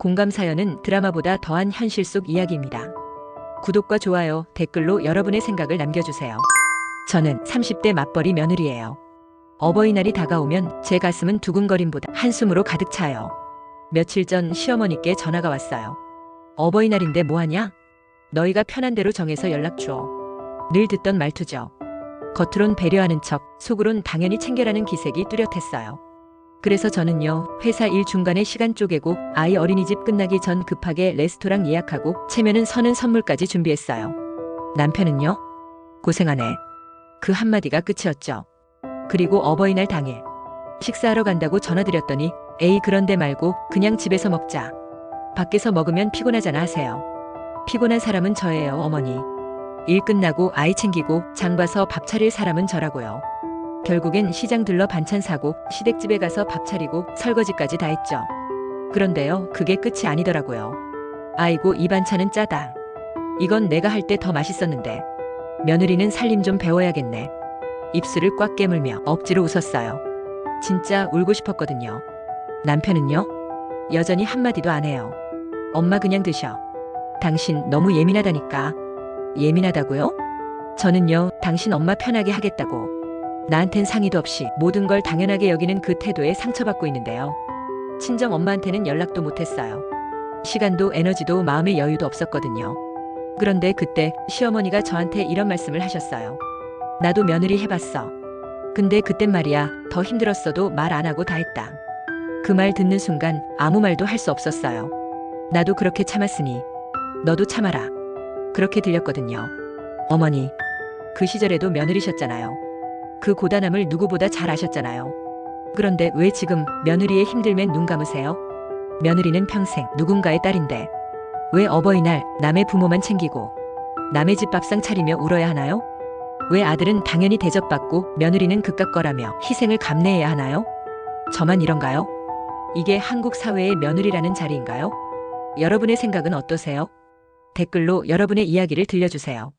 공감 사연은 드라마보다 더한 현실 속 이야기입니다. 구독과 좋아요, 댓글로 여러분의 생각을 남겨주세요. 저는 30대 맞벌이 며느리예요. 어버이날이 다가오면 제 가슴은 두근거림보다 한숨으로 가득 차요. 며칠 전 시어머니께 전화가 왔어요. 어버이날인데 뭐하냐? 너희가 편한 대로 정해서 연락 줘. 늘 듣던 말투죠. 겉으론 배려하는 척, 속으론 당연히 챙겨라는 기색이 뚜렷했어요. 그래서 저는요, 회사 일 중간에 시간 쪼개고 아이 어린이집 끝나기 전 급하게 레스토랑 예약하고 체면은 서는 선물까지 준비했어요. 남편은요? 고생하네. 그 한마디가 끝이었죠. 그리고 어버이날 당일. 식사하러 간다고 전화드렸더니 에이 그런데 말고 그냥 집에서 먹자. 밖에서 먹으면 피곤하잖아 하세요. 피곤한 사람은 저예요, 어머니. 일 끝나고 아이 챙기고 장 봐서 밥 차릴 사람은 저라고요. 결국엔 시장 들러 반찬 사고 시댁집에 가서 밥 차리고 설거지까지 다 했죠. 그런데요, 그게 끝이 아니더라고요. 아이고, 이 반찬은 짜다. 이건 내가 할 때 더 맛있었는데. 며느리는 살림 좀 배워야겠네. 입술을 꽉 깨물며 억지로 웃었어요. 진짜 울고 싶었거든요. 남편은요? 여전히 한마디도 안 해요. 엄마 그냥 드셔. 당신 너무 예민하다니까. 예민하다고요? 저는요, 당신 엄마 편하게 하겠다고. 나한텐 상의도 없이 모든 걸 당연하게 여기는 그 태도에 상처받고 있는데요. 친정 엄마한테는 연락도 못했어요. 시간도 에너지도 마음의 여유도 없었거든요. 그런데 그때 시어머니가 저한테 이런 말씀을 하셨어요. 나도 며느리 해봤어. 근데 그땐 말이야, 더 힘들었어도 말 안 하고 다 했다. 그 말 듣는 순간 아무 말도 할 수 없었어요. 나도 그렇게 참았으니, 너도 참아라. 그렇게 들렸거든요. 어머니, 그 시절에도 며느리셨잖아요. 그 고단함을 누구보다 잘 아셨잖아요. 그런데 왜 지금 며느리의 힘들면 눈 감으세요? 며느리는 평생 누군가의 딸인데 왜 어버이날 남의 부모만 챙기고 남의 집 밥상 차리며 울어야 하나요? 왜 아들은 당연히 대접받고 며느리는 그깟 거라며 희생을 감내해야 하나요? 저만 이런가요? 이게 한국 사회의 며느리라는 자리인가요? 여러분의 생각은 어떠세요? 댓글로 여러분의 이야기를 들려주세요.